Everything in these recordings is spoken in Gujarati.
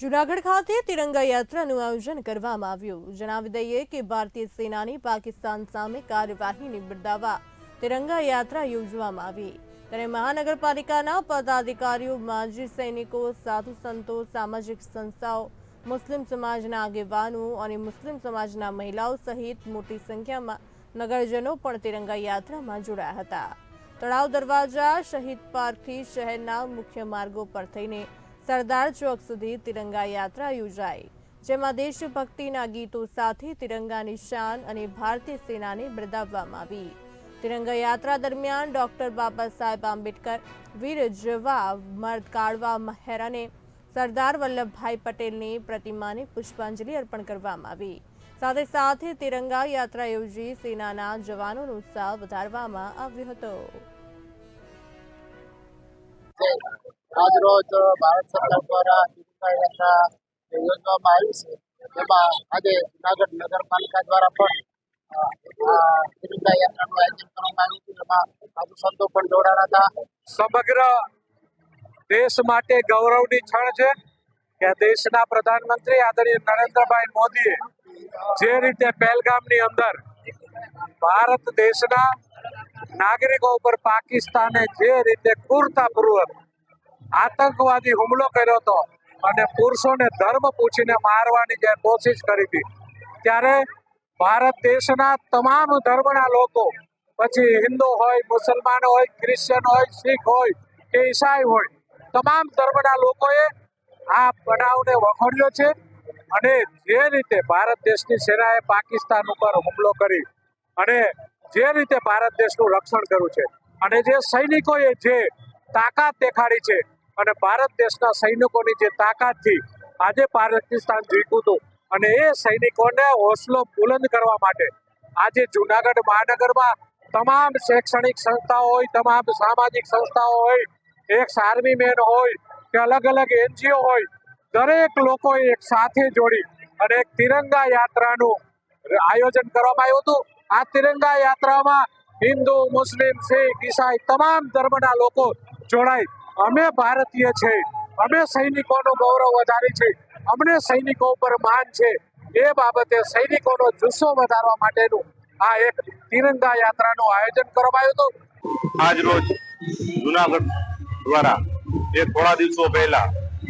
જુનાગઢ ખાતે તિરંગા યાત્રાનું આયોજન કરવામાં આવ્યું. જણાવી દઈએ કે ભારતીય સેનાની પાકિસ્તાન સામે કાર્યવાહીને બિરદાવવા તિરંગા યાત્રા યોજવામાં આવી. ત્યારે મહાનગરપાલિકાના પદાધિકારીઓ, માજી સૈનિકો, સાધુ સંતો, સામાજિક સંસ્થાઓ, મુસ્લિમ સમાજના આગેવાનો અને મુસ્લિમ સમાજના મહિલાઓ સહિત મોટી સંખ્યામાં નગરજનો પણ તિરંગા યાત્રામાં જોડાયા હતા. તળાવ દરવાજા, શહીદ પાર્કથી શહેરના મુખ્ય માર્ગો પર થઈને સરદાર ચોક સુધી તિરંગા યાત્રા યોજાઈ, જેમાં દેશભક્તિના ગીતો સાથે તિરંગાની શાન અને ભારતીય સેનાને બિરદાવવામાં આવી. તિરંગા યાત્રા દરમિયાન ડોક્ટર બાબા સાહેબ આંબેડકર, વીર જવા મર્દ કાળવા મહેર અને સરદાર વલ્લભભાઈ પટેલની પ્રતિમાને પુષ્પાંજલિ અર્પણ કરવામાં આવી. સાથે સાથે તિરંગા યાત્રા યોજી સેનાના જવાનોનો ઉત્સાહ વધારવામાં આવ્યો હતો. આજ રોજ ભારત સરકાર દ્વારા તિરંગા યાત્રા યોજવામાં આવી છે. તેમાં આજે જુનાગઢ નગરપાલિકા દ્વારા પણ અ, યાત્રાનું આયોજન કરવામાં આવ્યું હતું. એમાં સાધુ સંતો પણ જોડાયા હતા. સમગ્ર દેશ માટે ગૌરવની ક્ષણ છે કે દેશના પ્રધાનમંત્રી આદરણીય નરેન્દ્રભાઈ મોદીએ જે રીતે પહેલગામની અંદર ભારત દેશના નાગરિકો ઉપર પાકિસ્તાને જે રીતે ક્રૂરતાપૂર્વક આતંકવાદી હુમલો કર્યો હતો અને પુરુષોને ધર્મ પૂછીને મારવાની જે કોશિશ કરી હતી. ત્યારે ભારત દેશના તમામ ધર્મના લોકો, પછી હિન્દુ હોય, મુસલમાન હોય ક્રિશ્ચન હોય, શીખ હોય કે ઈસાઈ હોય, તમામ ધર્મના લોકોએ આ બનાવને વખોડ્યો છે અને જે રીતે ભારત દેશની સેનાએ પાકિસ્તાન ઉપર હુમલો કરી અને જે રીતે ભારત દેશનું રક્ષણ કર્યું છે અને જે સૈનિકોએ જે તાકાત દેખાડી છે અને ભારત દેશના સૈનિકોની જે તાકાતથી આજે પાકિસ્તાન જીત્યું હતું અને એ સૈનિકોને હોસલો બુલંદ કરવા માટે આજે જુનાગઢ મહાનગરમાં તમામ શૈક્ષણિક સંસ્થાઓ હોય, તમામ સામાજિક સંસ્થાઓ હોય, એક આર્મી મેન હોય કે અલગ અલગ એનજીઓ હોય, દરેક લોકોએ એક સાથે જોડી અને એક તિરંગા યાત્રાનું આયોજન કરવામાં આવ્યું હતું. આ તિરંગા યાત્રામાં હિન્દુ, મુસ્લિમ, શીખ, ઈસાઈ તમામ ધર્મના લોકો જોડાઈ અમે ભારતીય છે. અમે સૈનિકોનું ગૌરવ વધારી છે. અમને સૈનિકો ઉપર માન છે. એ બાબતે સૈનિકોનો જુસ્સો વધારવા માટેનું આ એક તિરંગા યાત્રાનું આયોજન કરવામાં આવ્યું હતું. આજ રોજ જુનાગઢ દ્વારા એ થોડા દિવસો પહેલા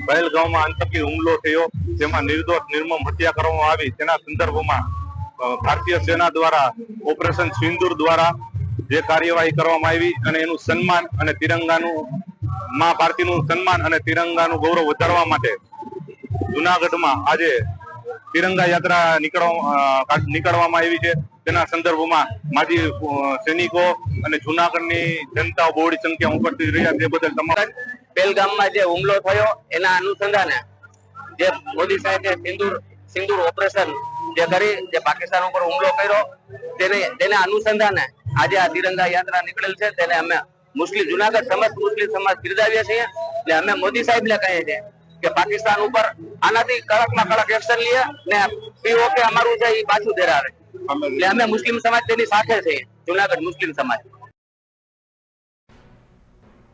પહેલગામમાં આતંકી હુમલો થયો. જેમાં નિર્દોષ નિર્મમ હત્યા કરવામાં આવી. તેના સંદર્ભમાં ભારતીય સેના દ્વારા ઓપરેશન સિંદૂર દ્વારા જે કાર્યવાહી કરવામાં આવી અને એનું સન્માન અને તિરંગાનું મા ભારતીનું સન્માન અને તિરંગાનું ગૌરવ વધારવા માટે જુનાગઢમાં આજે તિરંગા યાત્રા નીકળવા નીકળવામાં આવી છે. તેના સંદર્ભમાં માજી સૈનિકો અને જુનાગઢની જનતા બહોળી સંખ્યા ઉપસ્થિત રહ્યા. તે બદલ તમારા પહેલગામમાં જે હુમલો થયો, એના અનુસંધાને જે મોદી સાહેબે સિંદૂર, સિંદુર ઓપરેશન જે કરી, જે પાકિસ્તાન ઉપર હુમલો કર્યો, તેને, તેના અનુસંધાને આજે આ તિરંગા યાત્રા નીકળેલ છે. તેને અમે મુસ્લિમ જુનાગઢ સમસ્ત મુસ્લિમ સમાજ બિરદાવીએ છીએ ને અમે મોદી સાહેબ ને કહીએ છીએ કે પાકિસ્તાન ઉપર આનાથી કડકમાં કડક એક્શન લઈએ ને પીઓકે અમારું છે એ પાછું ધરાવે. એટલે અમે મુસ્લિમ સમાજ તેની સાથે છીએ, જુનાગઢ મુસ્લિમ સમાજ.